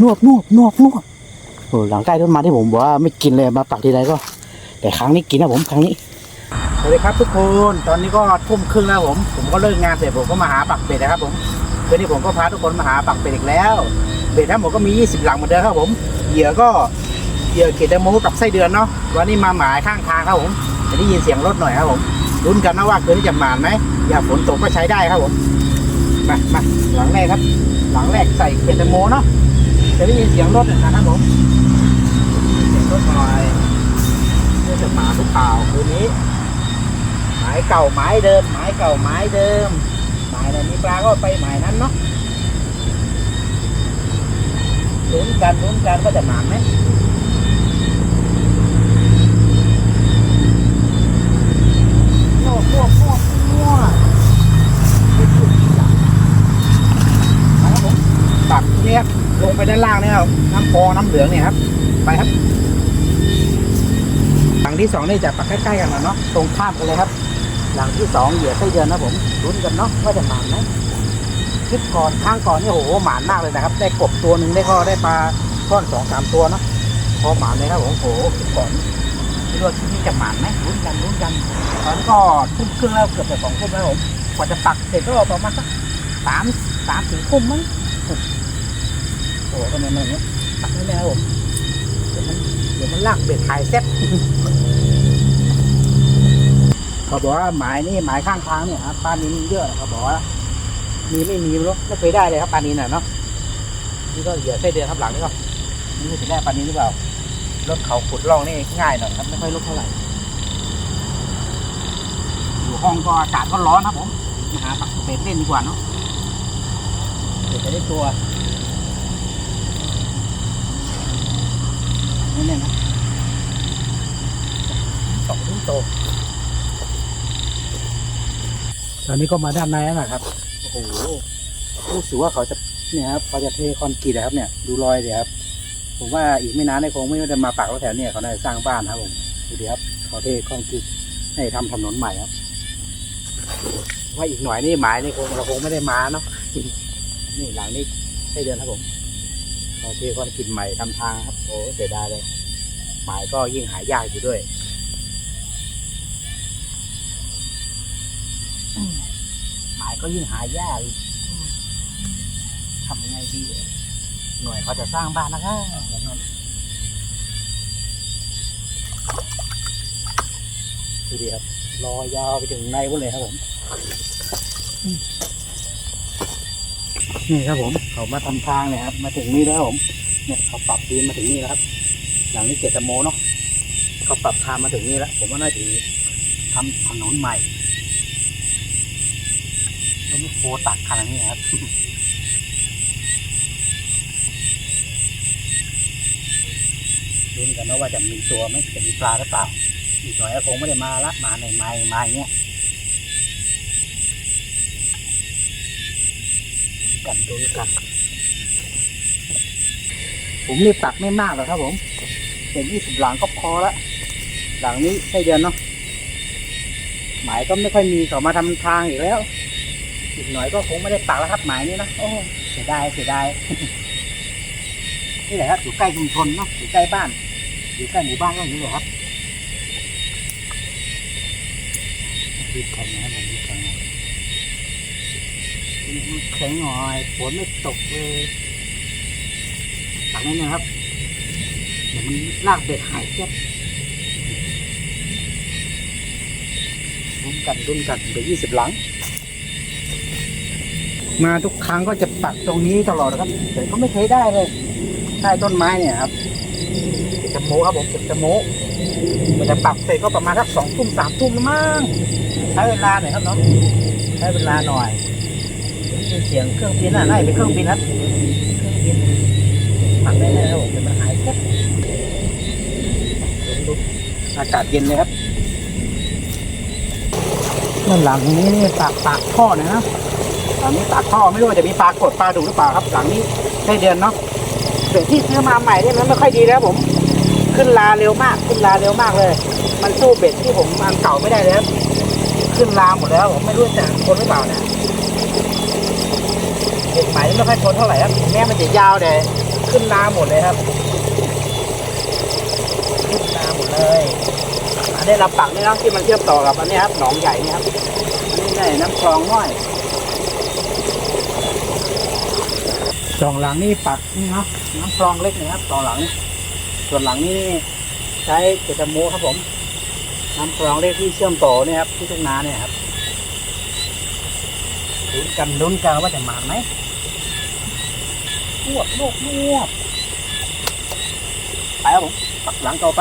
นวบนวบนวบนวบโอ้หลังใกล้ต้นไม้ที่ผมบอกว่าไม่กินเลยมาปักทีไรก็ แต่ครั้งนี้กินนะผมครั้งนี้สวัสดีครับทุกคนตอนนี้ก็ทุ่มครึ่งแล้วผม ผมก็เลิกงานเสร็จผมก็มาหาปักเป็ดนะครับผมคืนนี้ผมก็พาทุกคนมาหาปักเป็ดอีกแล้วเบ็ดทั้งหมดก็มี 20 หลังเหมือนเดิมครับผมเหยื่อก็เหยื่อเกตโมกับไส้เดือนเนาะวันนี้มาหมายข้างทางครับผมจะได้ยินเสียงรถหน่อยครับผมลุ้นกันนะว่าคืนนี้จะหมานไหมอย่าฝนตกก็ใช้ได้ครับผมมามาหลังแรกครับ หลังแรกใส่เกตโมเนาะ จะได้ยินเสียงรถนะครับผมเสียงรถหน่อยเพื่อจะมาหรือเปล่าคืนนี้หมายเก่าหมายเดิมหมายเก่าหมายเดิมหมายไหนมีปลาก็ไปหมายนั้นเนาะลุ้นกันลุ้นกันก็จะหมาไหมโม่โม่โม่โม่มาครับผมตักเนี่ยครับลง ไปด้านล่างเนี่ยครับน้ำฟองน้ำเหลืองเนี่ยครับ ไปครับหลังที่สองนี่จะปักใกล้ๆกันนะเนาะตรงข้ามกันเลยครับ หลังที่สองเหยื่อไส้เดือนนะผมลุ้นกันเนาะว่าจะหมานไหมคลิปก่อนข้างก่อนนี่โอ้โหหมานมากเลยนะครับ ได้กบตัวหนึ่งได้ก็ได้ปลาท่อนสองสามตัวเนอะพอหมานเลยครับผมโอ้โหคลิปก่อนไม่รู้คลิปนี้จะหมานไหมลุ้นกันลุ้นกันตอนก็ทุ่มครึ่งแล้วเกือบจะสองทุ่มแล้วผมกว่าจะปักเสร็จก็ประมาณสักสามสามสี่ทุ่มมั้ง อ้โหทำไมมันอย่างเงี้ยปักไม่ได้ครับผมเดี๋ยวมันเดี๋ยวมันลากเบ็ดถ่ายเซ็ตเขาบอกว่าหมายนี่หมายข้างทางเนี่ยครับปลานินเยอะเขาบอกว่ามีไม่มีไม่รู้ไม่เคยได้เลยครับปลานีน่ะเนาะนี่ก็เหยื่อไส้เดือนครับหลังนี่ก็นี่คือถึงได้ปลานีหรือเปล่ารถเขาขุดร่องนี่ง่ายหน่อยครับไม่ค่อยลุกเท่าไหร่อยู่ห้องก็อากาศก็ร้อนครับผมมาหาปักเป็ดเล่นดีกว่าเนาะเดี๋ยวจะได้ตัว นี่นี่ยนะสองทุ่มโต ตอนนี้ก็มาด้านในแล้วนะครับ โอ้โหรู้สึกว่าเขาจะเนี่ยครับเขาจะเทคอนกรีตนะครับเนี่ย ดูรอยเดี๋ยวครับ ผมว่าอีกไม่นานเนี่ยคงไม่ได้มาปักแล้วแถวเนี่ยเขาน่าจะสร้างบ้านครับผมดูดิครับ เขาเทคอนกรีตให้ทำถนนใหม่ครับ ว่าอีกหน่อยนี่หมายนี่คงเราคงไม่ได้มาเนาะ นี่หลังนี้ได้เดือนครับผมเขาเทคอนกรีตใหม่ทำทางครับ โอ้เสียดายเลย หมายก็ยิ่งหายากอยู่ด้วย หมายก็ยิ่งหายากอีกทำยังไงดี หน่วยเขาจะสร้างบ้านนะครับอย่างนั้นดูดิครับรอยาวไปถึงในหมดเลยครับผม นี่ครับผม เขามาทำทางเนี่ยครับ มาถึงนี่แล้วครับผม เนี่ยเขาปรับดีนมาถึงนี่แล้วครับ หลังนี้เจ็ดตะโมเนาะเขาปรับทางมาถึงนี่แล้ว ผมว่าน่าจะทำถนนใหม่ก็ไม่โคตักขนาดนี้ครับลุ้นกันนะว่าจะมีตัวไหมจะมีปลาหรือเปล่า อีกหน่อยก็คงไม่ได้มาละมาในไม้มาอย่างเงี้ยกันลุ้นกัน ผมนี่ตักไม่มากหรอกครับผม เป็นยี่สิบหลังก็พอละ หลังนี้ใช่เดือนเนาะหมายก็ไม่ค่อยมีเขามาทำทางอีกแล้ว อีกหน่อยก็คงไม่ได้ปักแล้วครับหมายนี้นะโอ้เสียดายเสียดายนี่แหละครับอยู่ใกล้ชุมชนเนาะอยู่ใกล้บ้าน อยู่ใกล้หมู่บ้านก็อย่างนี้เลยครับรีบแข็งนะครับผมรีบแข็งหน่นแข็งหน่อยฝนไม่ตกเลยตักนิดนึงครับ ลากเบ็ดหายเจ็บดุนกันดุนกันเดี๋ยวยี่สิบหลัง มาทุกครั้งก็จะปักตรงนี้ตลอดนะครับ แต่ก็ไม่เคยได้เลยใต้ต้นไม้เนี่ยครับเก็บจะโมครับผมเก็บจะโมมันจะปักเสร็จก็ประมาณสักสองทุ่มสามทุ่มละมั้งใช้เวลาหน่อยครับเนาะใช้เวลาหน่อยมีเสียงเครื่องบินอะน่เป็นเครื่องบินครับเครื่องบินปักได้แน่ ครับผมแต่มันหายแค่ดูอากาศเย็นเลยครับด้านหลังนี้นี่ปากปากท่อหนอยนะตอนนี้ตัดท่อไม่รู้ว่าจะมีปลากดปลาดุหรือเปล่าครับ หลังนี้ได้เดือนเนาะเบ็ดที่ซื้อมาใหม่เนี่ยมันไม่ค่อยดีแล้วผม ขึ้นลาเร็วมาก ขึ้นลาเร็วมากเลย มันสู้เบ็ดที่ผมอันเก่าไม่ได้เลยครับขึ้นลาหมดแล้วผมไม่รู้จะทนหรือเปล่าเนี่ยเบ็ดใหม่ไม่ค่อยทนเท่าไหร่ครับแม้มันจะยาวแต่ขึ้นนาหมดเลยครับ ขึ้นนาหมดเลยอันนี้เราปักนี่เนาะที่มันเชื่อมต่อกับอันนี้ครับหนองใหญ่นี่ครับอันนี้เนี่ยน้ำคลองน้อยสองหลังนี่ปักนี่เนาะน้ำคลองเล็กนะครับสองหลังนี่ส่วนหลังนี้ใช้เกจโมครับผมน้ำคลองเล็กที่เชื่อมต่อเนี่ยครับที่ทุ่งนาเนี่ยครับลุ้นกันลุ้นกันว่าจะมาไหมนวดนวดนวดไปครับผม ปักหลังต่อไป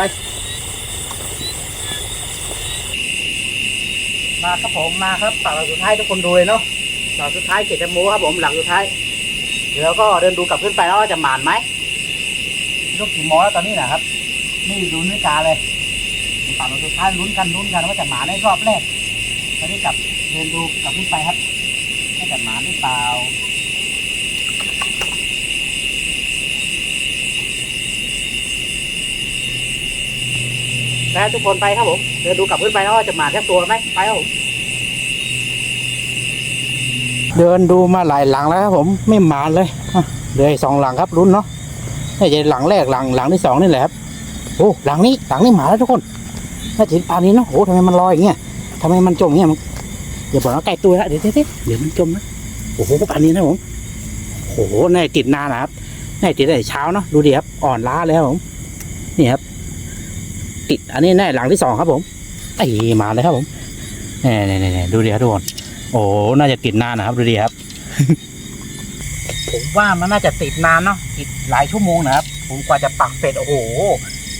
มาครับผมมาครับปักหลังสุดท้ายทุกคนดูเลยเนาะหลังสุดท้ายเกจโมครับผมหลังสุดท้าย เดี๋ยวก็เดินดูกลับขึ้นไปแล้วว่าจะหมานไหมลูกกี่มงแล้วตอนนี้นะครับ นี่ดูนิกาเลยฝั่งสุดท้ายลุ้นกันลุ้นกันว่าจะหมานในรอบแรกตอนนี้กลับเดินดูกลับขึ้นไปครับว่าจะหมาหรือเปล่า ไปทุกคนไปครับผมเดินดูกลับขึ้นไปว่าจะหมาแค่ตัวไหมไปครับผมเดินดูมาหลายหลังแล้วครับผมไม่หมาเลยเหลือสองหลังครับลุ้นเนาะนี่จะหลังแรกหลังหลังที่สองนี่แหละครับโอ้หลังนี้หลังนี้หมาแล้วทุกคนถ้าถึงปานนี้เนาะโอ้ทำไมมันลอยอย่างเงี้ยทำไมมันจมอย่างเงี้ยมันอย่าบอกว่าไก่ตัวละเดี๋ยวเดี๋ยวเดี๋ยวเดี๋ยวมันจมนะโอ้โหปานนี้นะผมโอ้โหน่าติดนานนะครับน่าติดตั้เช้าเนาะดูดิครับอ่อนล้าแล้วผมนี่ครับ ติด อันนี้แน่หลังที่สองครับผมไอ้มาเลยครับผมนี่นี่นี่ดูดิครับทุกคนโอ้น่าจะติดนานนะครับดูดิครับ ผมว่ามันน่าจะติดนานเนาะติดหลายชั่วโมงนะครับ ผมกว่าจะปักเสร็จโอ้โห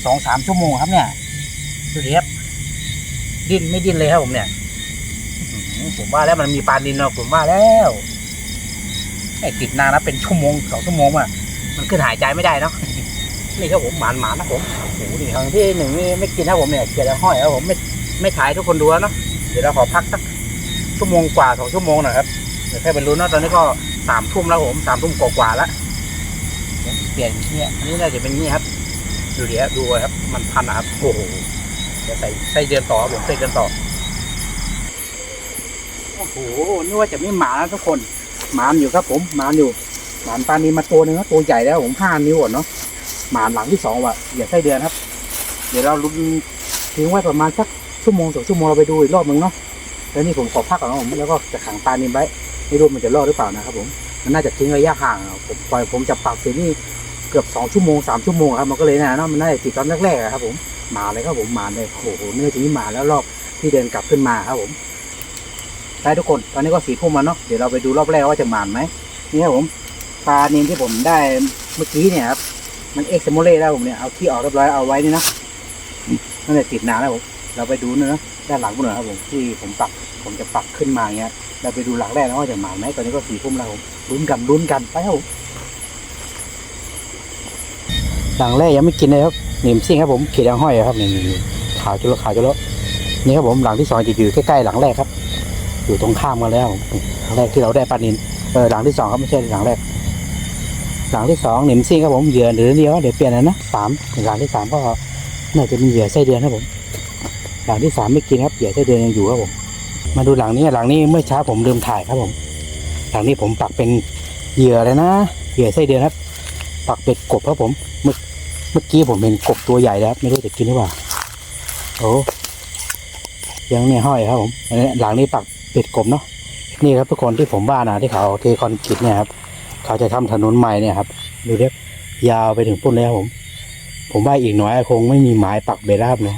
สองสามชั่วโมงครับเนี่ยดูดิครับดิ้นไม่ดิ้นเลยครับผมเนี่ยผมว่าแล้วมันมีปลาดินเนาะผมว่าแล้วไอ้ติดนานนะเป็นชั่วโมงสองชั่วโมงอะมันขึ้นหายใจไม่ได้เนาะ นี่ครับผมหมานหมานนะผมโอ้โหนี่ครั้งที่หนึ่งนี่ไม่กินนะผมเนี่ยเกียร์ห้อยแล้วผมไม่ไม่ถ่ายทุกคนดูแล้วเนาะเดี๋ยวเราขอพักสักชั่วโมงกว่าสองชั่วโมงหนะครับเดี๋ยวแค่เป็นรู้นเนาะตอนนี้ก็สามทุ่มแล้วผมสามทุ่มกว่าๆแล้วเดี๋ยวเปลี่ยนเนี่ยอันนี้น่าจะเป็นนี่ครับ ดูดิครับดูครับ มันพันนะครับโอ้โหเดี๋ยวใส่ใส่เดือนต่อผมใส่เดือนต่อโอ้โหนึกว่าจะไม่หมานะทุกคนหมานอยู่ครับผมหมานอยู่หมานปลานีมาตัวหนึ่งครับตัวใหญ่แล้วผมห้านิ้วอะเนาะ หมานหลังที่สองว่ะอย่าใส่เดือนครับ เดี๋ยวเราลุ้นทิ้งไว้ประมาณสักชั่วโมงสองชั่วโมงเราไปดูอีกรอบหนึ่งเนาะแล้วนี่ผมขอพักก่อนนะผมแล้วก็จะขังปลานีไว้ไม่รู้มันจะรอดหรือเปล่านะครับผมมันน่าจะทิ้งระยะห่างผมปล่อยผมจะปักเสร็จนี่เกือบสองชั่วโมงสามชั่วโมงครับมันก็เลยนะเนาะมันน่าจะติดตอนแรกๆครับ ผมหมาเลยครับผมหมาเลยโอ้โหเนื้อทีนี้มาแล้วรอบที่เดินกลับขึ้นมาครับผมได้ทุกคนตอนนี้ก็สีทุ่มแล้วเนาะเดี๋ยวเราไปดูรอบแรกว่าจะหมานไหมนี่ครับผมปลาเนียนที่ผมได้เมื่อกี้เนี่ยครับ มันเอ็กซ์โมเล่แล้วผมเนี่ยเอาที่ออกเรียบร้อยเอาไว้นี่นะนั่นแหละติดนานแล้วผมเราไปดูเนื้อะด้านหลังกันหน่อยครับผมที่ผมปักผมจะปักขึ้นมาเงี้ยเราไปดูหลังแรกนะว่าจะหมานไหมตอนนี้ก็สีทุ่มแล้วผมลุ้นกันลุ้นกันไปครับผมหลังแรกยังไม่กินเลยครับหนิมซิ่งครับผมขีดยางห้อยครับนี่นี่ขาวจุลขาวจุลนี่ครับผมหลังที่สองจะอยู่ใกล้ๆหลังแรกครับ อยู่ตรงข้ามกันแล้วหลังแรกที่เราได้ปลานินเออหลังที่สองครับไม่ใช่หลังแรก หลังที่สองหนิมซิ่งครับผมเหยื่อเดือเดียวเดี๋ยวเปลี่ยนนะนะสามหลังที่สามก็น่าจะมีเหยื่อไส้เดือนครับผมหลังที่สามไม่กินครับเหยื่อไส้เดือนยังอยู่ครับผม มาดูหลังนี้หลังนี้เมื่อเช้าผมลืมถ่ายครับผม หลังนี้ผมปักเป็นเหยื่อเลยนะเหยื่อไส้เดือนครับ ปักเป็ดกบครับผมเมื่อกี้ผมเห็นกบตัวใหญ่แล้วไม่รู้จะกินหรือเปล่าโอ้ยังเนี่ยห้อยครับผมอันนี้หลังนี้ปักเป็ดกบเนาะนี่ครับทุกคนที่ผมว่านะที่เขาเทคอนกรีตเนี่ยครับ เขาจะทำถนนใหม่เนี่ยครับ ดูเรียบยาวไปถึงปุ่นแล้วผม ผมว่าอีกหน่อยคงไม่มีไม้ปักเบราบเลย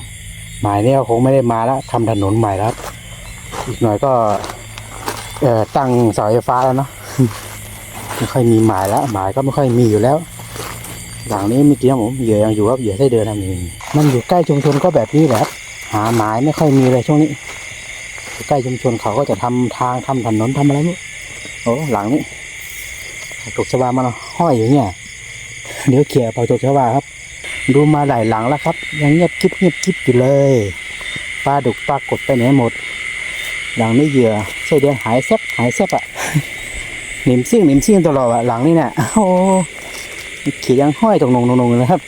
ไม้เนี่ยคงไม่ได้มาแล้วทำถนนใหม่แล้วอีกหน่อยก็ เอ่อตั้งเสาไฟฟ้าแล้วเนาะไม่ค่อยมีหมายแล้วหมายก็ไม่ค่อยมีอยู่แล้ว หลังนี้เมื่อกี้ผมเหยื่อยังอยู่ครับเหยื่อไส้เดือนนะนี่มันอยู่ใกล้ชุมชนก็แบบนี้แหละครับหาหมายไม่ค่อยมีเลยช่วงนี้ใกล้ชุมชนเขาก็จะทำทางทำถนนทำอะไรนี่โอ้หลังนี้ ตกชวามาเนห้อยอยู่เนี่ย เดี๋ยวเขี่ยปตกชวาครับ ดูมาหลายหลังแล้วครับ ยังเงียบกิ๊บเงียบกิ๊บอยู่เลยปลาดุกปลากดไปไหนหมด หลังนี้เหยื่อไส้เดือนหายแซบหายแซบอะหนิมซิ่งหนิมซิ่งตลอดอะหลังนี้เนี่ยโอ้เขีดยังห้อยตรงนงตรงนงเลยครับ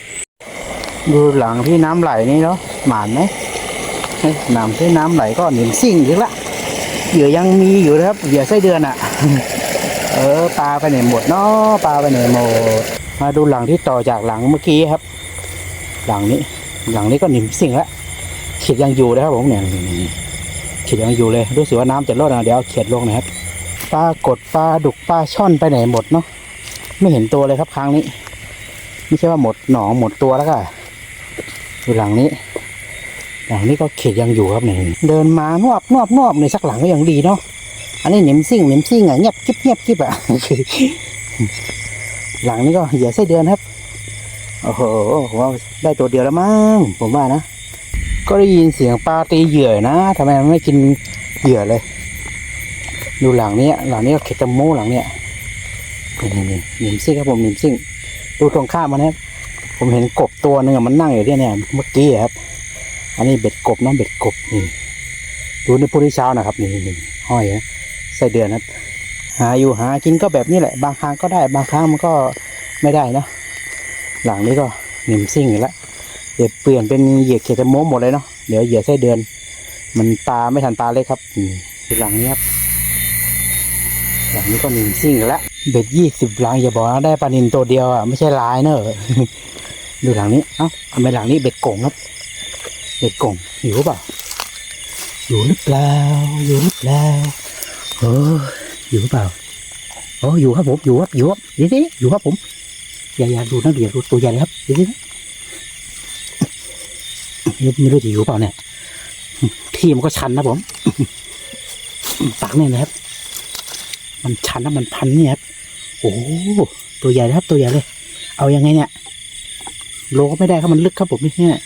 ดูหลังที่น้ำไหลนี่เนาะหมานไหมเฮ้ยน้ำที่น้ำไหลก็หนิมซิ่งอีกละเหยื่อยังมีอยู่นะครับเหยื่อไส้เดือนอะ ออปลาไปไหนหมดเนาะปลาไปไหนหมด มาดูหลังที่ต่อจากหลังเมื่อกี้ครับ หลังนี้ หลังนี้ก็หนิมสิ่งละเขียดยังอยู่นะครับผมเนี่ยเขียดยังอยู่เลยรู้สึกว่าน้ำจะลดนะเดี๋ยวเอาเขียดลงนะครับปลากดปลาดุกปลาช่อนไปไหนหมดเนาะไม่เห็นตัวเลยครับครั้งนี้ไม่ใช่ว่าหมดหนองหมดตัวแล้วก็ดูหลังนี้ หลังนี้ก็เขียดยังอยู่ครับเนี่ยเดินมานวบนวบนวบในสักหลังก็ยังดีเนาะ อันนี้หนิมซิ่งหนิมซิ่งอะเงียบกิ๊บเงียบกิ๊บอะหลังนี้ก็เหยื่อไส้เดือนครับโอ้โหผมว่าได้ตัวเดียวแล้วมั้งผมว่านะก็ได้ยินเสียงปลาตีเหยื่อนะทำไมมันไม่กินเหยื่อเลย ดูหลังนี้หลังนี้ก็เข็ดตะโมหลังเนี้ยนี่นี่หนิมซิ่งครับผมหนิมซิ่งดูตรงข้ามมันนะครับผมเห็นกบตัวหนึ่งมันนั่งอยู่ที่เนี่ยเมื่อกี้ครับ อันนี้เบ็ดกบนะเบ็ดกบนี่ดูในพรุ่งนี้เช้านะครับนี่นี่ห้อยนะ ไส้เดือนนะครับ หาอยู่หากินก็แบบนี้แหละ บางครั้งก็ได้บางครั้งมันก็ไม่ได้นะหลังนี้ก็หนิมซิ่งอีกแล้วเดี๋ยวเปลี่ยนเป็นเหยื่อเขตโม้หมดเลยเนาะเดี๋ยวเหยื่อไส้เดือน มันตาไม่ทันตาเลยครับอืมหลังนี้ครับหลังนี้ก็หนิมซิ่งอีกแล้วเบ็ดยี่สิบหลังอย่าบอกนะได้ปลานินตัวเดียวอะไม่ใช่ลายเนอะดูหลังนี้เอ้าทำไมหลังนี้เบ็ดกงครับเบ็ดกงอยู่เปล่าอยู่หรือเปล่าอยู่หรือเปล่า เอออยู่หรือเปล่าอ๋ออยู่ครับผมอยู่ครับอยู่ครับเดี๋ยวอยู่ครับผมอย่าอย่าดูนะเดี๋ยวดูตัวใหญ่เลยครับเดี๋ยวๆไม่รู้จะอยู่เปล่าเนี่ยที่มันก็ชันนะผมปักเนี่ยนะครับ มันชันแล้วมันพันเนี่ยครับโอ้ตัวใหญ่นะครับ ตัวใหญ่เลย เอายังไงเนี่ยโลก็ไม่ได้ครับมันลึกครับผมนี่เนี่ย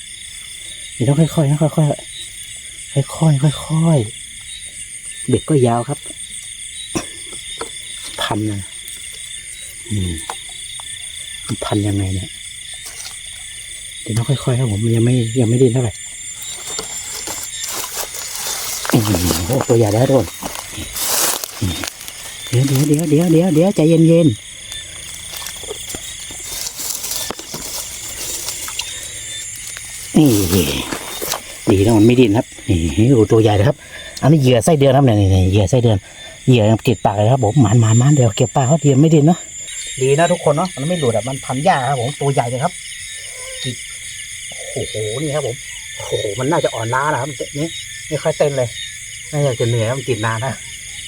เดี๋ยวต้องค่อยๆนะค่อยๆค่อยๆค่อยๆเบ็ดก็ยาวครับ พันนะอืมมันพันยังไงเนี่ยเดี๋ยวต้องค่อยๆครับผมยังไม่ยังไม่ดิ้นเท่าไหร่อืมโอ้ตัวใหญ่แล้วทุกคนเดี๋ยวเดี๋ยวเดี๋ยวเดี๋ยวเดี๋ยวเดี๋ยวใจเย็นเย็นๆนี่ดีนะมันไม่ดิ้นครับนี่โอ้ตัวใหญ่เลยครับ อันนี้เหยื่อไส้เดือนครับเนี่ยเหยื่อไส้เดือน เหยื่อยังติดปากเลยครับผมหมานหมานหมานเดี๋ยวเก็บปลาเขาเดียวไม่ดินเนาะดีนะทุกคนเนาะมันไม่หลุดอะมันพันยาครับผมตัวใหญ่เลยครับจิกโอ้โหนี่ครับผมโอ้โหมันน่าจะอ่อนล้านะครับนี่ไม่ค่อยเต้นเลยน่าจะเหนื่อยมันติดนานนะ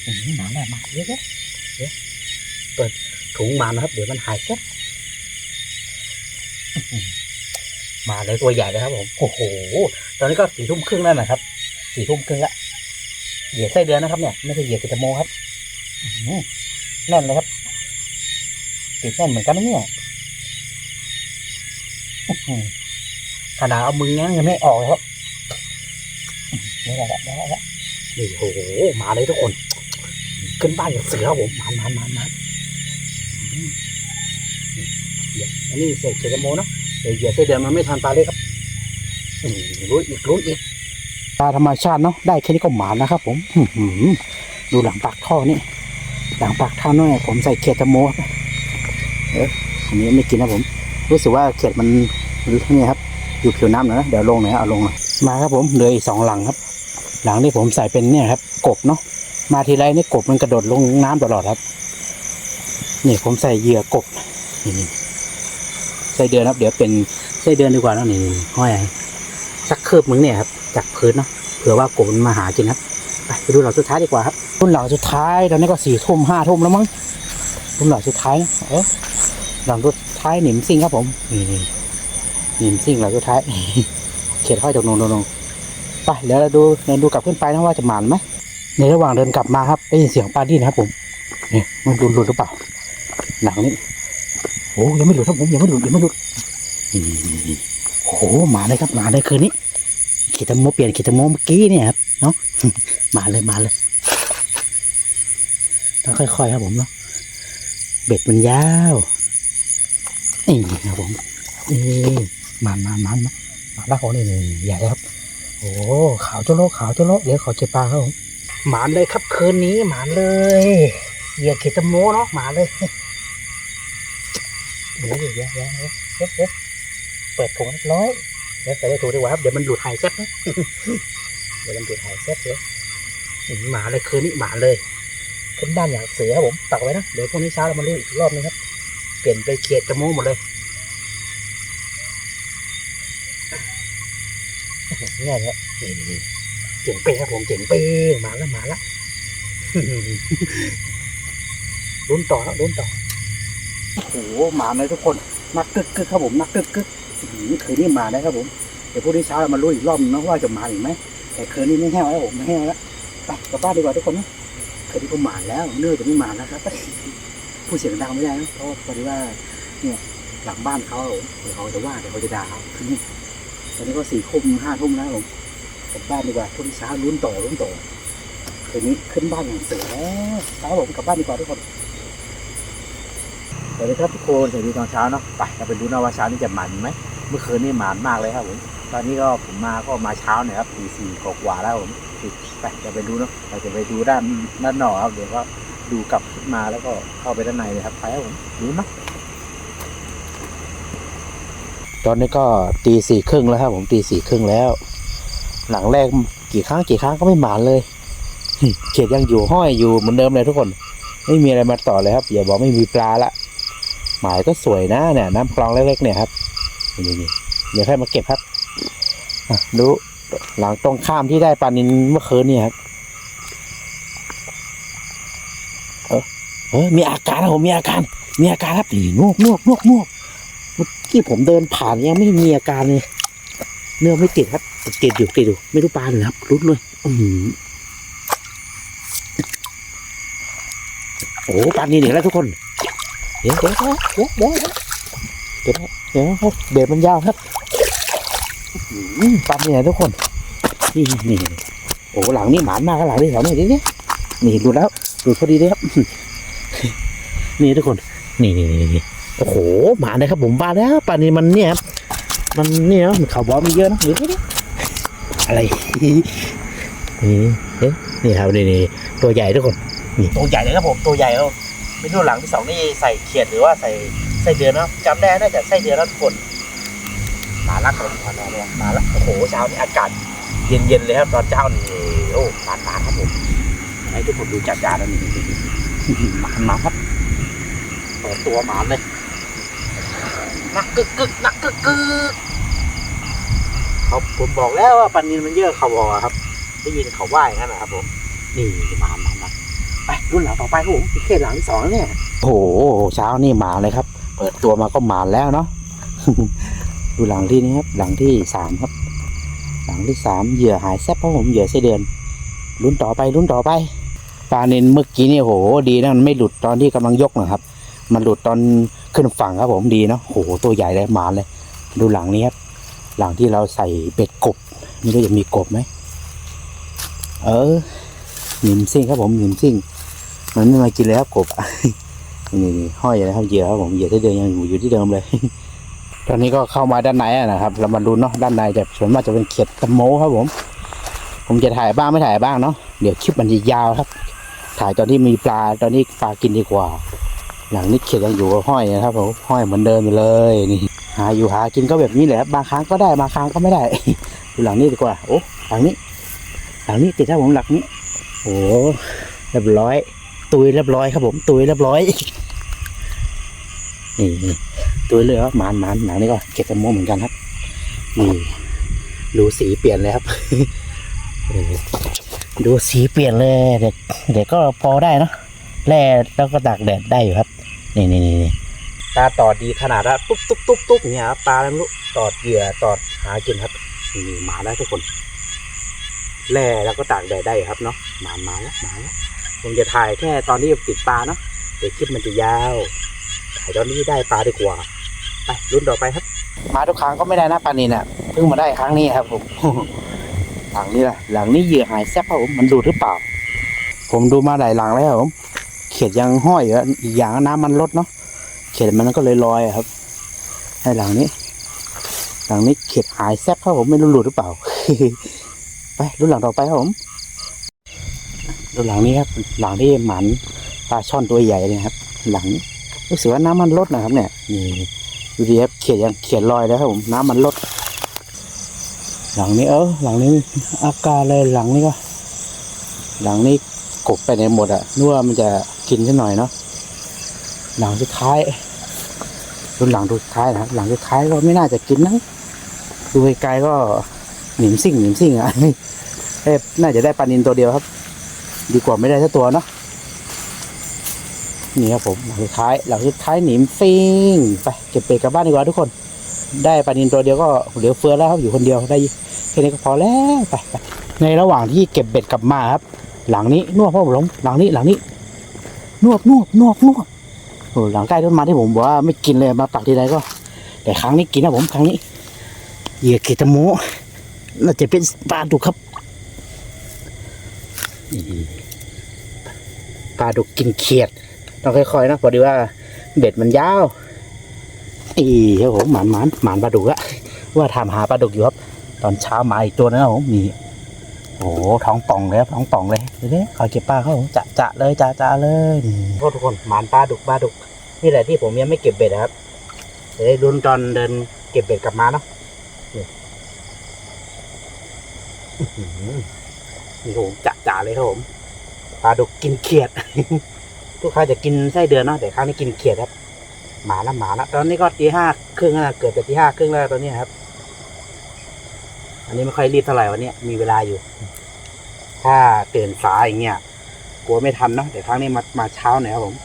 อืมหนาแน่มาเยอะเดี๋ยวเปิดถุงมานะครับ เดี๋ยวมันหายแก๊บอื้อหือมาเลยตัวใหญ่เลยครับผมโอ้โห ตอนนี้ก็สี่ทุ่มครึ่งแล้วนะครับสี่ทุ่มครึ่งละ เหยื่อไส้เดือนนะครับเนี่ยไม่ใช่เหยื่อกิตโมครับแน่นเลยครับ ติดแน่นเหมือนกันนะเนี่ยขนาดเอามือแง้มยังไม่ออกเลยครับอื้อหือนี่แหละได้แล้วนี่โอ้โหมาเลยทุกคน ขึ้นบ้านอย่างเสือครับผมมามามามาอื้อเหยื่ออันนี้เศษกิตาโมเนาะเดี๋ยวเหยื่อไส้เดือนมันไม่ทันปลาเลยครับอื้อหือรู้อีกรู้อีก ปลาธรรมชาติเนาะได้แค่นี้ก็หมานะครับ ผมดูหลังปากท่อนี่หลังปากท่อน้อยผมใส่เขียดตะโมเอออันนี้ไม่กินนะผม รู้สึกว่าเขียดมันนี่ครับ อยู่ผิวน้ำนะเดี๋ยวลงหน่อยเอาลงหน่อยมาครับผมเหลืออีกสองหลังครับ หลังที่ผมใส่เป็นเนี่ยครับ กบเนาะมาทีไรนี่กบมันกระโดดลงน้ำตลอดครับนี่ผมใส่เหยื่อกบนี่ไส้เดือนครับ เดี๋ยวเป็นไส้เดือนดีกว่านะนี่ห้อย คืบมึงเนี่ยครับจากพื้นเนาะเผื่อว่ากบมันมาหากินครับไปไปดูหลังสุดท้ายดีกว่าครับรุ่นหลังสุดท้ายตอนนี้ก็สี่ทุ่มห้าทุ่มแล้วมั้งรุ่นหลังสุดท้ายนะเออหลังสุดท้ายหนิมซิ่งครับผมนี่นี่หนิมซิ่งหลังสุดท้ายเขียนห้อยตรงนงตรงนงไปเดี๋ยวเราดูเดินดูกลับขึ้นไปนะว่าจะหมานไหมในระหว่างเดินกลับมาครับได้ยินเสียงปลาดิ้นครับผมเนี่ยมันหลุดหลุดหรือเปล่าหลังนี้โอ้ยังไม่หลุดครับผมยังไม่หลุดยังไม่หลุดนี่โอ้โหหมาเลยครับหมาเลยคืนนี้ ขีดตะโมเปลี่ยนขีดตะโมเมื่อกี้เนี่ยครับเนาะมาเลยมาเลยต้องค่อยๆครับผมเนาะเบ็ดมันยาวนี่ครับผมนี่มามามามามาแล้วขาเนี่ยใหญ่ครับ โอ้ขาวเจ้าโลกขาวเจ้าโลกเดี๋ยวขอเจ็บปลาครับผมหมานเลยครับคืนนี้หมานเลยเหยียดขีดตะโมเนาะหมาเลยโอ้ยเยอะแยะเลยเย็บเย็บเปิดถุงร้อย เดี๋ยวใส่ได้ถูกดีกว่าครับเดี๋ยวมันหลุดหายแซ่บนะเดี๋ยวมันหลุดหายแซ่บเลยอื้อหือหมาเลยคืนนี้หมาเลยขึ้นบ้านอย่างเสือครับผมตักไว้นะเดี๋ยวพรุ่งนี้เช้าเรามาเล่นอีกรอบนึงครับไปลี่ยนไปเขียดตะโมหมดเลยเนี่ยเนี่ยนี่นี่นี่เจ๋งเป้ครับผมเจ๋งเป้มาแล้วมาแล้วลุ้นต่อแล้วลุ้นต่อโอ้โหหมาเลยทุกคนนักกึกกึกครับผมนักกึกกึก คืนนี้มาได้ครับผม เดี๋ยวพรุ่งนี้เช้าเรามาลุ้นอีกรอบนึงนะว่าจะมาอีกไหม แต่คืนนี้ไม่แห้วแล้วผมไม่แห้วแล้วไปกลับบ้านดีกว่าทุกคนนะคืนนี้ก็มาแล้วเนื่อยจะไม่มาแล้วครับพูดเสียงดังไม่ได้นะเพราะพอดีว่าเนี่ยหลังบ้านเขาเดี๋ยวเขาจะว่าเดี๋ยวเขาจะด่าครับคืนนี้ตอนนี้ก็สี่ทุ่มห้าทุ่มแล้วผมกลับบ้านดีกว่าพรุ่งนี้เช้าลุ้นต่อลุ้นต่อคืนนี้ขึ้นบ้านอย่างเสือแล้วเช้าผมกลับบ้านดีกว่าทุกคน วัสดีครับทุกคนสวัสดีตอนเช้าเนาะไปเราไปดูนะว่าเช้านี้จะหมันไหมเมื่อคืนนี่หมันมากเลยครับผมตอนนี้ก็ผมมาก็มาเช้าหน่อยครับตีสี่กว่าแล้วผมไปจะไปดูเนาะเราจะไปดูด้านด้านนอกครับเดี๋ยวก็ดูกลับมาแล้วก็เข้าไปด้านในเลยครับไปครับผมดูเนาะตอนนี้ก็ตีสี่ครึ่งแล้วครับ ผมตีสี่ครึ่งแล้ว หลังแรกกี่ครั้งกี่ครั้งก็ไม่หมานเลยเขียดยังอยู่ห้อยอยู่เหมือนเดิมเลยทุกคน ไม่มีอะไรมาต่อเลยครับอย่าบอกไม่มีปลาละ หมายก็สวยนะเนี่ยน้ำคลองเล็กๆเนี่ยครับนี่เดี๋ยวให้มาเก็บครับดูหลังตรงข้ามที่ได้ปลานินเมื่อคืนเนี่ยครับเออเออมีอาการนะผมมีอาการ มีอาการครับนี่นวกนวกนวกนวกเมื่อกี้ผมเดินผ่านยังไม่มีอาการเลยเนื้อไม่ติดครับติดอยู่ติดอยู่ไม่รู้ปลาเลยครับรุดเลยอือหือโอ้ปลานินอีกแล้วทุกคน ดี๋ยวเดี๋ยวเดี๋ยวเดี๋ยวเดี๋ยวเดี๋ยวครับเบ็ดมันยาวครับปั๊มเนี่ยทุกคนนี่นี่โอ้หลังนี่หมานมากหลังนี่แถวนี้ดิเนี่ยนี่หลุดแล้วหลุดพอดีเลยครับ นี่ทุกคน นี่นี่นี่โอ้โหหมาเลยครับผมบ้าแล้วป่านนี้มันเนี่ยครับมันเนี่ยมันเขาบอกมันเยอะนะหรือนี่อะไรนี่เอ๊ะนี่ครับนี่นี่ตัวใหญ่ทุกคนนี่ตัวใหญ่เลยครับผมตัวใหญ่แล้ว เมนูหลังที่สองนี่ใส่เขียดหรือว่าใส่ไส้เดือนเนาะจำได้น่าจะไส้เดือนแล้วทุกคนมาละครับมาละมาละโอ้โหเช้านี้อากาศเย็นๆเลยครับตอนเช้านี่โอ้มานมาครับผมให้ทุกคนดูจัดจานแล้วนี่มานมาครับเปิดตัวหมานเลยนักกึกกึกนักกึกกึกเขาผมบอกแล้วว่าปันนินมันเยอะเขาบอกครับได้ยินเขาว่าอย่างนั้นนะครับผมนี่มามามา รุ่นหลังต่อไปครับผมเขตหลังที่สองแล้วเนี่ยโอ้โหเช้านี่มาเลยครับ เปิดตัวมาก็มาแล้วเนาะ ดูหลังที่นี้ครับ หลังที่สามครับ หลังที่สามเหยื่อหายแซ่บครับผมเหยื่อไส้เดือนรุ่นต่อไปรุ่นต่อไปปลาเนนเมื่อกี้นี่โห ดีนะมันไม่หลุดตอนที่กำลังยกนะครับ มันหลุดตอนขึ้นฝั่งครับผมดีเนาะโหตัวใหญ่เลยหมาเลย ดูหลังนี้ครับหลังที่เราใส่เบ็ดกบนี่ก็จะมีกบไหมเออหนิมซิ่งครับผมหนิมซิ่ง มันไม่มากินแล้วกบนี่นี่ห้อยนะครับเหยื่อครับผมเหยื่อที่เดิมยังอยู่อยู่ที่เดิมเลย ตอนนี้ก็เข้ามาด้านในนะครับ เรามาดูเนาะด้านในจะส่วนมากจะเป็นเขียดตะโมครับผม ผมจะถ่ายบ้างไม่ถ่ายบ้างเนาะเดี๋ยวคลิปมันจะยาวครับ ถ่ายตอนที่มีปลาตอนนี้ปลากินดีกว่า หลังนี้เขียดยังอยู่ห้อยนะครับผมห้อยเหมือนเดิมเลยนี่หาอยู่หากินก็แบบนี้แหละบบางครั้งก็ได้บางครั้งก็ไม่ได้ดูหลังนี้ดีกว่าโอ้หลังนี้ หลังนี้ติดครับผมหลังนี้ โอ้เรียบร้อย ตุยเรียบร้อยครับผม ตุยเรียบร้อยนี่ตุยเลยครับหมานหมานหนังนี่ก็เก็บกระโมเหมือนกันครับนี่ดูสีเปลี่ยนเลยครับดูสีเปลี่ยนเลยเด็กเด็กก็พอได้เนอะแร่แล้วก็ตากแดดได้อยู่ครับ นี่นี่นี่ตาตอดดีขนาดละตุ๊บตุ๊บตุ๊บตุ๊บเนี่ยครับปลาอะไรไม่รู้ตอดเหยื่อตอดหากินครับนี่หมาได้ทุกคนแร่แล้วก็ตากแดดได้อยู่ครับเนาะหมามาแล้วมาแล้ว ผมจะถ่ายแค่ตอนที่ติดปลาเนาะเดี๋ยวคลิปมันจะยาวถ่ายตอนนี้ได้ปลาดีกว่า ไปรุ่นต่อไปครับ มาทุกครั้งก็ไม่ได้นะปลานินอะเพิ่งมาได้ครั้งนี้ครับผมหลังนี้แหละหลังนี้เหยื่อหายแซ่บครับผมมันดูดหรือเปล่า ผมดูมาหลายหลังแล้วครับผมเขียดยังห้อยอยู่อะอีกอย่างน้ำมันลดเนาะเขียดมันก็เลยลอยอะครับในหลังนี้ หลังนี้เขียดหายแซ่บครับผมไม่รู้หลุดหรือเปล่า ไปรุ่นหลังต่อไปครับผม ดูหลังนี้ครับ หลังที่หมันปลาช่อนตัวใหญ่เลยครับ หลังนี้รู้สึกว่าน้ำมันลดนะครับ เนี่ยนี่ดูดีครับเขียนยังเขียนรอยแล้วครับผมน้ำมันลด หลังนี้เออหลังนี้อาการเลยหลังนี้ก็ หลังนี้กบไปในหมดอะนึกว่ามันจะกินสักหน่อยเนาะหลังสุดท้ายรุ่นหลังดูท้ายนะครับหลังสุดท้ายก็ไม่น่าจะกินนะดูไกลๆก็หนิมซิ่งหนิมซิ่งอะเอ๊ะน่าจะได้ปลานินตัวเดียวครับ ดีกว่าไม่ได้สักตัวเนาะนี่ครับผมหลังสุดท้ายหลังสุดท้ายหนิมฟิงไปเก็บเป็ดกลับบ้านดีกว่าทุกคน ได้ปลานินตัวเดียวก็เหลือเฟือแล้วครับอยู่คนเดียวได้แค่นี้ก็พอแล้วไปในระหว่างที่เก็บเบ็ดกลับมาครับ หลังนี้นวดพ่อผมหลงหลังนี้หลังนี้นวดนวดนวดนวดโอ้หลังใกล้ต้นไมาที่ผมบอกว่าไม่กินเลยมาปักทีไรก็ แต่ครั้งนี้กินนะผมครั้งนี้เหยื่อเกตโมน่าจะเป็นปลาดุกครับ ปลาดุกกินเขียด ต้องค่อยๆนะพอดีว่า เบ็ดมันยาว อีครับผมหมานหมานหมานปลาดุกอะว่าทำหาปลาดุกอยู่ครับ ตอนเช้ามาอีกตัวนะครับผมนี่โอ้โหท้องป่องเลยครับท้องป่องเลยเดี๋ยวนี้ขอเก็บปลาเขาผมจะจะเลยจะจะเลยนี่โทษทุกคนหมานปลาดุกปลาดุก นี่แหละที่ผมยังไม่เก็บเบ็ดนะครับเดี๋ยวได้รุนตอนเดินเก็บเบ็ดกลับมาเนาะ นี่อื้อหือนี่ครับผมจะจะเลยครับผมปลาดุกกินเขียดทุกครั้งจะกินไส้เดือนเนาะแต่ครั้งนี้กินเขียดครับ หมาละหมาละตอนนี้ก็ตีห้าครึ่งแล้วเกิดแต่ตีห้าครึ่งแล้วตอนนี้ครับ อันนี้ไม่ค่อยรีบเท่าไหร่วันนี้มีเวลาอยู่ ถ้าตื่นสายอย่างเงี้ยกลัวไม่ทันเนาะแต่ครั้งนี้มามาเช้าหน่อยครับผม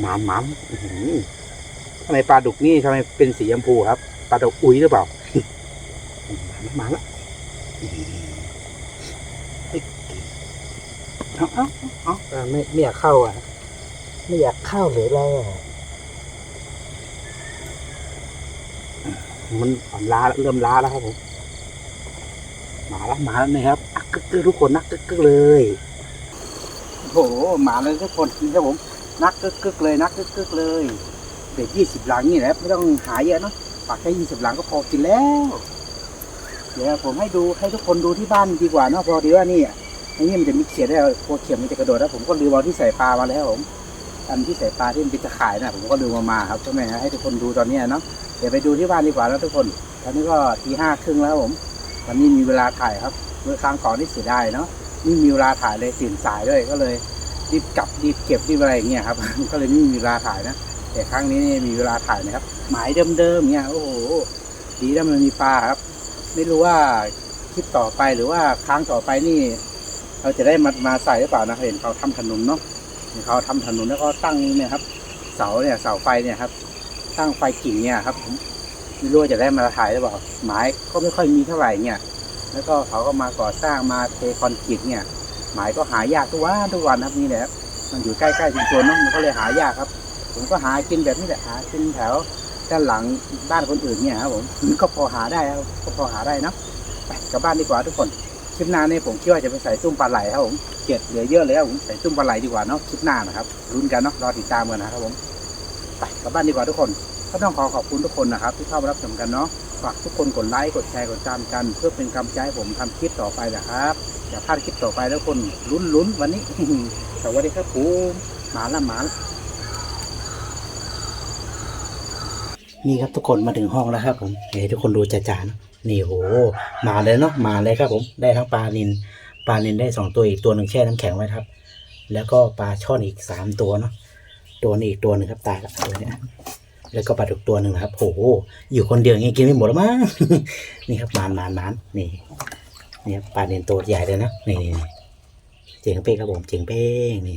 หมามหมามทำไมปลาดุกนี่ทำไมเป็นสีชมพูครับปลาดุกอุ้ยหรือเปล่าหมาละอื้อหือ เอาเอาเอาเอาไม่ไม่อยากเข้าอะ ไม่อยากเข้าหรืออะไรอะมันอ่อนล้าแล้วเริ่มล้าแล้วครับผมมาแล้วมาแล้วนะครับอักกึกกึกทุกคนนักกึกกึกเลยโอ้โหมาเลยทุกคนนี่ครับผม นักกึกกึกเลยนักกึกกึกเลยเบ็ดยี่สิบหลังนี่แหละไม่ต้องหาเยอะเนาะปักแค่ยี่สิบหลังก็พอกินแล้ว เดี๋ยวผมให้ดูให้ทุกคนดูที่บ้านดีกว่าเนาะพอดีว่านี่ อันนี้มันจะมีเขียดได้โคเขียดมันจะกระโดดแล้วผมก็ลืมเอาที่ใส่ปลามาแล้วผมอันที่ใส่ปลาที่มันเป็นตะข่ายนะผมก็ลืมเอามาครับใช่ไหมฮะให้ทุกคนดูตอนนี้เนาะเดี๋ยวไปดูที่บ้านดีกว่าแล้วทุกคนตอนนี้ก็ทีห้าครึ่งแล้วผมวันนี้มีเวลาถ่ายครับเมื่อครั้งก่อนที่เสียดายเนาะนี่มีเวลาถ่ายเลยตื่นสายด้วยก็เลยรีบกลับรีบเก็บรีบอะไรอย่างเงี้ยครับ ก็เลยไม่มีเวลาถ่ายนะแต่ครั้งนี้นี่มีเวลาถ่ายนะครับหมายเดิมๆเนี่ยโอ้โหดีแล้วมันมีปลาครับ ไม่รู้ว่าคลิปต่อไปหรือว่าครั้งต่อไปนี่ เราจะได้มามาใส่หรือเปล่านะเห็นเขาทำถนนเนาะเขาทำถนนแล้วก็ตั้งเนี่ยครับ เสาเนี่ยเสาไฟเนี่ยครับ ตั้งไฟกิ่งเนี่ยครับผมไม่รู้ว่าจะได้มาถ่ายหรือเปล่าไม้ก็ไม่ค่อยมีเท่าไหร่เนี่ย แล้วก็เขาก็มาก่อสร้างมาเทคอนกรีตเนี่ย หมายก็หายากทุกวันทุกวันครับนี่แหละครับมันอยู่ใกล้ๆชุมชนเนาะมันก็เลยหายากครับ ผมก็หากินแบบนี้แหละหากินแถวด้านหลังบ้านคนอื่นเนี่ยครับผมก็พอหาได้ครับก็พอหาได้นะไปกลับบ้านดีกว่าทุกคน คลิปหน้าเนี่ยผมคิดว่าจะไปใส่ตุ้มปลาไหลครับผมเก็ดเหลือเยอะเลยครับผมใส่ตุ้มปลาไหลดีกว่าเนาะคลิปหน้านะครับรุ้นกันเนาะรอติดตามกันนะครับผมไปกลับบ้านดีกว่าทุกคนก็ต้องขอขอบคุณทุกคนนะครับ ที่เข้ามารับชมกันเนาะฝากทุกคนกดไลค์กดแชร์กดตามกัน เพื่อเป็นกำลังใจผมทำคลิปต่อไปนะครับอย่าพลาดคลิปต่อไปแล้วคนลุ้นลุ้นๆวันนี้สวัสดีครับผมหมาละหมาลนี่ครับทุกคนมาถึงห้องแล้วครับผมเดี๋ยวทุกคนดูจ่าๆเนะ นี่โหมาเลยเนาะมาเลยครับผมได้ทั้งปลานินปลานินได้สองตัวอีกตัวหนึ่งแช่น้ำแข็งไว้ครับ แล้วก็ปลาช่อนอีกสามตัวเนาะตัวนี้อีกตัวหนึ่งครับตายละตัวเนี้ยแล้วก็ปลาดุกตัวหนึ่งนะครับโหอยู่คนเดียวงี้กินไม่หมดแล้วมั้งนี่ครับมานมานมานนี่นี่ครับปลาเนนตัวใหญ่เลยนะนี่นี่นี่เจ๋งเป้งครับผมเจ๋งเป้งนี่